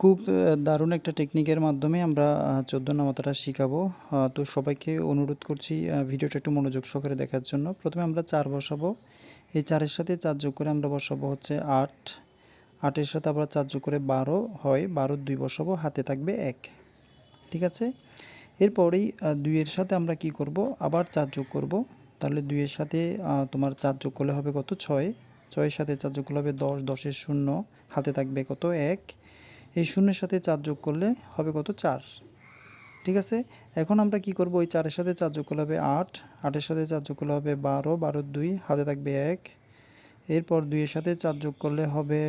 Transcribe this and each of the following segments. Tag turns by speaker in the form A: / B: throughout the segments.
A: খুব দারুণ একটা টেকনিকের মাধ্যমে আমরা চোদ্দ নামাতারা শিখাবো। তো সবাইকে অনুরোধ করছি ভিডিওটা একটু মনোযোগ সহকারে দেখার জন্য। প্রথমে আমরা চার বসাবো। এই চারের সাথে চার যোগ করে আমরা বসাবো হচ্ছে আট। আটের সাথে আবার চার যোগ করে বারো হয়। বারো দুই বসাবো, হাতে থাকবে এক। ঠিক আছে? এরপরেই দুইয়ের সাথে আমরা কি করব? আবার চার যোগ করব। তাহলে দুইয়ের সাথে তোমার চার যোগ করলে হবে কত? ছয়। ছয়ের সাথে চার যোগ করলে হবে দশ। দশের শূন্য। হাতে থাকবে কত? এক। এই শূন্যের সাথে চার যোগ করলে হবে কত চার। ঠিক আছে? এখন আমরা কি করব? ওই চারের সাথে চার যোগ করলে হবে আট, আটের সাথে চার যোগ করলে হবে বারো বারোর দুই, হাতে থাকবে এক। এরপর দুইয়ের সাথে চার যোগ করলে হবে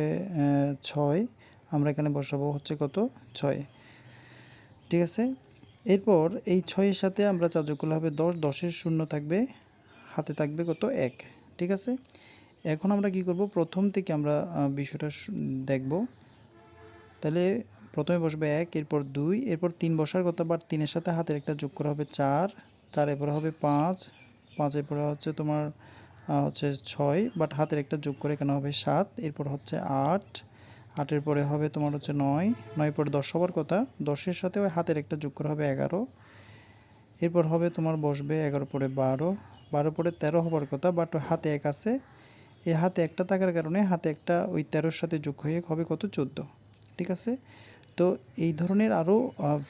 A: ছয়। আমরা এখানে বসাবো হচ্ছে কত? ছয়। ঠিক আছে? এরপর এই ছয়ের সাথে আমরা চার যোগ করলে হবে দশ। দশের শূন্য থাকবে, হাতে থাকবে কত? এক। ঠিক আছে? এখন আমরা কি করব? প্রথম থেকে আমরা বিষয়টা দেখব। তাহলে প্রথমে বসবে এক, এরপর দুই, এরপর তিন বসার কথা বাট তিনের সাথে হাতের একটা যোগ করা হবে চার চার এরপরে হবে পাঁচ পাঁচ এরপরে হচ্ছে তোমার হচ্ছে ছয় বাট হাতের একটা যোগ করে কেন হবে সাত, এরপর হচ্ছে আট, আটের পরে হবে তোমার হচ্ছে নয় নয় পরে দশ হবার কথা, দশের সাথে ওই হাতের একটা যোগ করা হবে এগারো, এরপর হবে তোমার বসবে এগারো পরে বারো বারো পরে তেরো হবার কথা বাট হাতে এক আছে, এই হাতে একটা থাকার কারণে হাতে একটা ওই তেরোর সাথে যোগ হয়ে হবে কত? চোদ্দ। ঠিক আছে? তো এই ধরনের আরও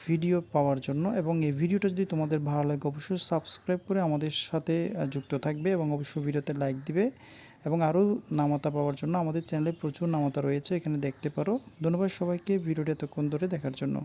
A: ভিডিও পাওয়ার জন্য এবং এই ভিডিওটা যদি তোমাদের ভালো লাগে, অবশ্যই সাবস্ক্রাইব করে আমাদের সাথে যুক্ত থাকবে এবং অবশ্যই ভিডিওতে লাইক দিবে এবং আরও নামাতা পাওয়ার জন্য আমাদের চ্যানেলে প্রচুর নামাতা রয়েছে, এখানে দেখতে পারো। ধন্যবাদ সবাইকে ভিডিওটা এতক্ষণ ধরে দেখার জন্য।